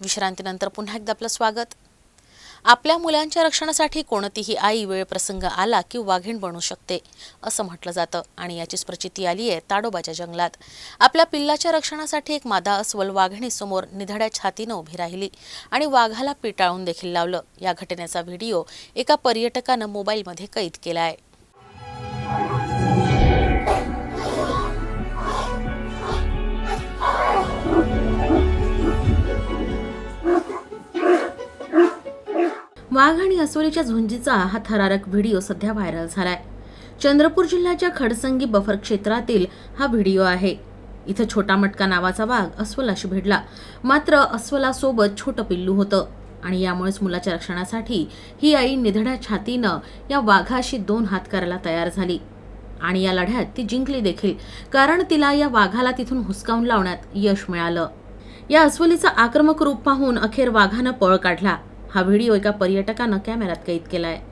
विश्रांतीनंतर पुन्हा एकदा आपलं स्वागत. आपल्या मुलांच्या रक्षणासाठी कोणतीही आई वेळ प्रसंग आला की वाघीण बनू शकते असं म्हटलं जातं आणि याचीच प्रचिती आली आहे ताडोबाच्या जंगलात. आपल्या पिल्लाच्या रक्षणासाठी एक मादा अस्वल वाघिणीसमोर निधड्या छातीनं उभी राहिली आणि वाघाला पिटाळून देखील लावलं. या घटनेचा व्हिडिओ एका पर्यटकानं मोबाईलमध्ये कैद केला आहे. वाघ आणि अस्वलीच्या झुंजीचा हा थरारक व्हिडिओ सध्या व्हायरल झालाय. चंद्रपूर जिल्ह्याच्या खडसंगी बफर क्षेत्रातील हा व्हिडिओ आहे. इथं छोटा मटका नावाचा वाघ अस्वलाशी भिडला. मात्र अस्वलासोबत छोटं पिल्लू होतं आणि यामुळेच मुलाच्या रक्षणासाठी ही आई निधड्या छातीनं या वाघाशी दोन हात करायला तयार झाली. आणि या लढ्यात ती जिंकली देखील कारण तिला या वाघाला तिथून हुसकावून लावण्यात यश मिळालं. या अस्वलीचं आक्रमक रूप पाहून अखेर वाघानं पळ काढला. हा व्हिडिओ एका पर्यटकानं कॅमेऱ्यात कैद आहे